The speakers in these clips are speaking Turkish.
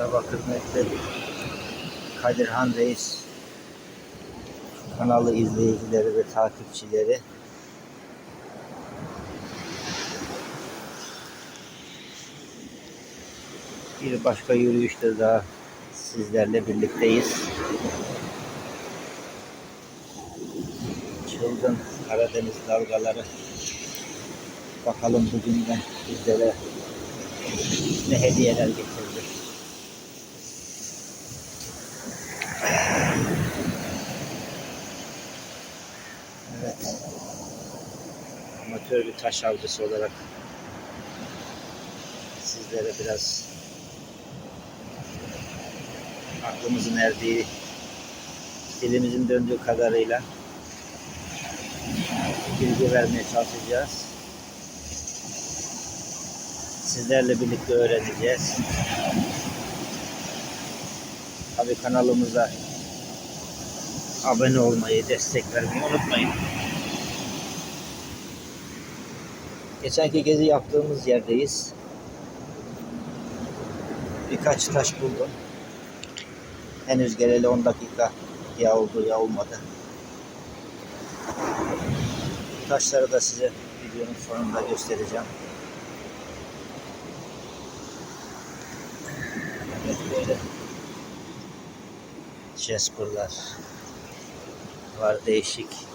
Merhaba kıymetli Kadirhan Reis kanalı izleyicileri ve takipçileri. Bir başka yürüyüşte daha sizlerle birlikteyiz. Çılgın Karadeniz dalgaları. Bakalım bugün de bizlere ne hediyeler getirdi. Evet. Amatör bir taş avcısı olarak sizlere biraz aklımızın erdiği, dilimizin döndüğü kadarıyla bilgi vermeye çalışacağız. Sizlerle birlikte öğreneceğiz. Tabii kanalımıza abone olmayı, destek vermeyi unutmayın. Geçenki gezi yaptığımız yerdeyiz. Birkaç taş buldum. Henüz geleli 10 dakika ya oldu ya olmadı. Taşları da size videonun sonunda göstereceğim. Evet böyle Jasper'lar var değişik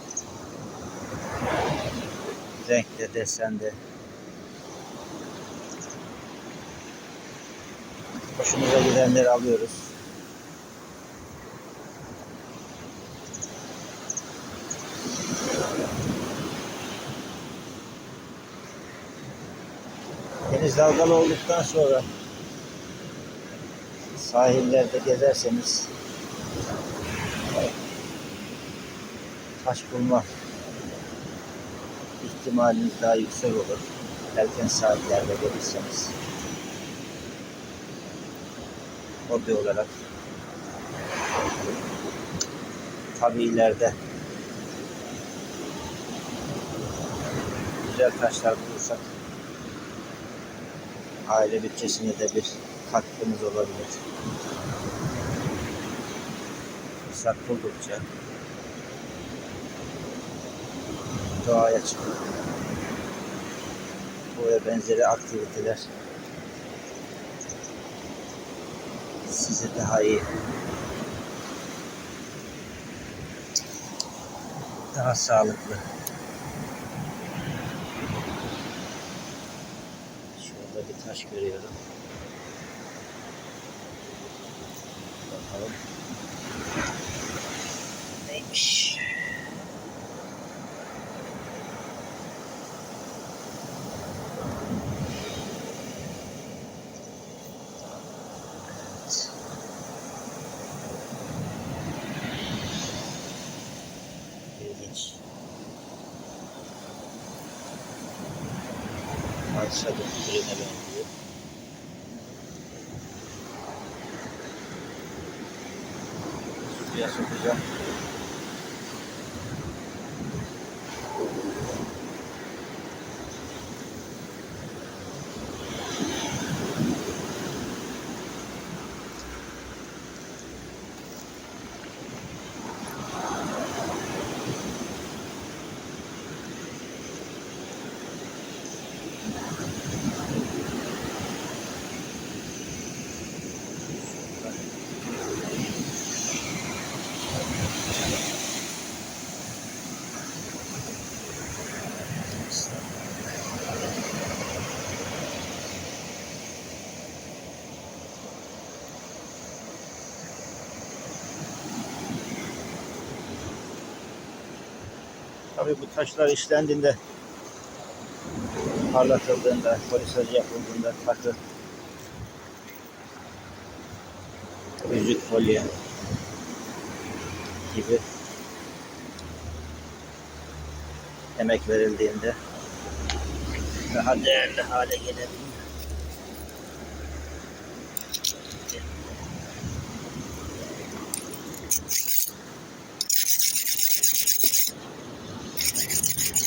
renkte desende hoşumuza gidenleri alıyoruz. Deniz dalgalı olduktan sonra sahillerde gezerseniz taş bulma ihtimaliniz daha yüksek olur. Erken saatlerde gelirseniz. Hobi olarak tabii ileride güzel taşlar bulursak aile bütçesine de bir katkımız olabilir. Fırsat buldukça doğaya çıkıp bu ve benzeri aktiviteler sizi daha iyi daha sağlıklı Şurada bir taş görüyorum. Bakalım. İlginç. Parça döktürüne benziyor. Suya sokacağım. Tabii bu taşlar işlendiğinde parlatıldığında, polisajı yapıldığında takı yüzük kolye gibi emek verildiğinde daha değerli hale gelebilir.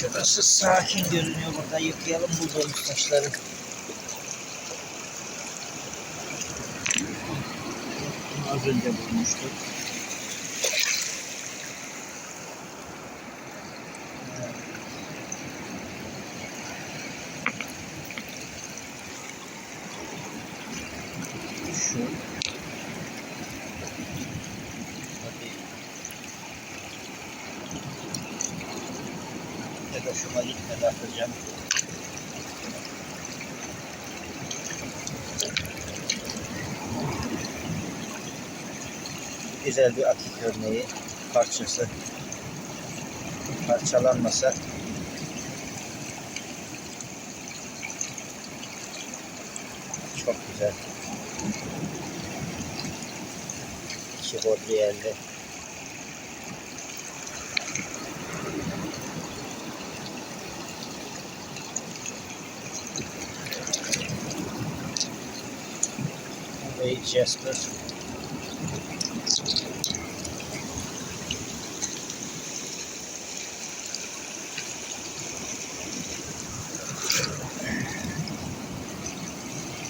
Şurası sakin görünüyor. Burada yıkayalım bulduğumuz taşları. Az önce bulmuştuk. Şu. Şuna gitmeden atacağım. Güzel bir akik örneği parçası. Parçalanmasa çok güzel. İçi bodriyerli. Ve Jasper.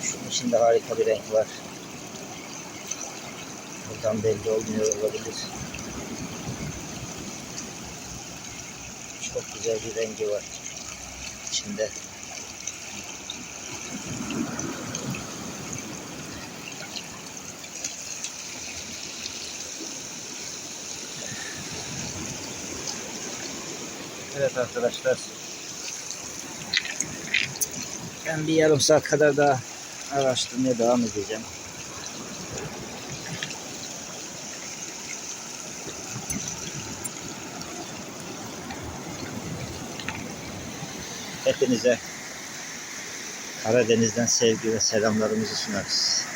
Şunun içinde harika bir renk var. Buradan belli olmuyor olabilir. Çok güzel bir rengi var içinde. Evet arkadaşlar. Ben bir yarım saat kadar daha araştırmaya devam edeceğim. Hepinize Karadeniz'den sevgi ve selamlarımızı sunarız.